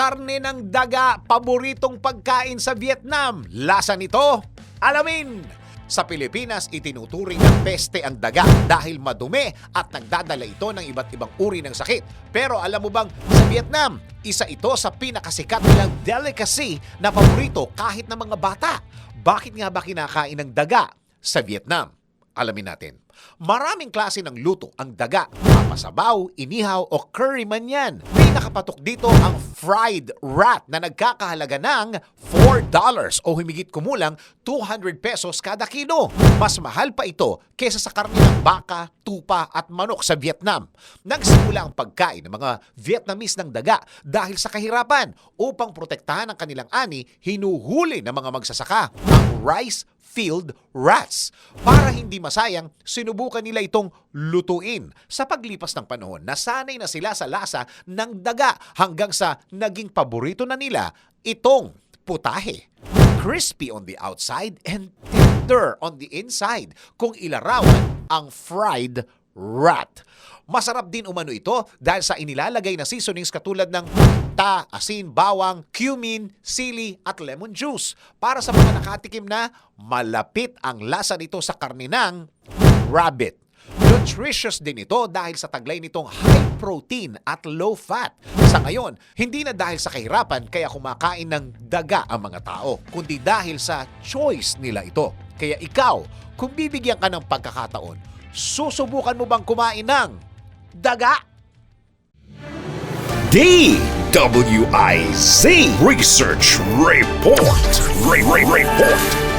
karne ng daga, paboritong pagkain sa Vietnam. Lasa nito? Alamin! Sa Pilipinas, itinuturing ng peste ang daga dahil madumi at nagdadala ito ng iba't ibang uri ng sakit. Pero alam mo bang sa Vietnam, isa ito sa pinakasikat nilang delicacy na paborito kahit ng mga bata. Bakit nga ba kinakain ng daga sa Vietnam? Alamin natin. Maraming klase ng luto ang daga. Papasabaw, inihaw o curry man yan. Pinakapatok dito ang fried rat na nagkakahalaga ng $4 o humigit kumulang 200 pesos kada kilo. Mas mahal pa ito kesa sa karne ng baka, tupa at manok sa Vietnam. Nagsimula ang pagkain ng mga Vietnamese ng daga dahil sa kahirapan. Upang protektahan ang kanilang ani, hinuhuli ng mga magsasaka ang rice field rats. Para hindi masayang, sinubukan nila itong lutuin. Sa paglipas ng panahon, nasanay na sila sa lasa ng daga hanggang sa naging paborito na nila itong putahe. Crispy on the outside and tender on the inside kung ilarawan ang fried rat. Masarap din umano ito dahil sa inilalagay na seasonings katulad ng ta, asin, bawang, cumin, sili at lemon juice. Para sa mga nakatikim na, malapit ang lasa nito sa karne ng rabbit. Nutritious din ito dahil sa taglay nitong high protein at low fat. Sa ngayon, hindi na dahil sa kahirapan kaya kumakain ng daga ang mga tao, kundi dahil sa choice nila ito. Kaya ikaw, kung bibigyan ka ng pagkakataon, susubukan mo bang kumain ng daga? DWIZ Research Report. Re- Re- Report.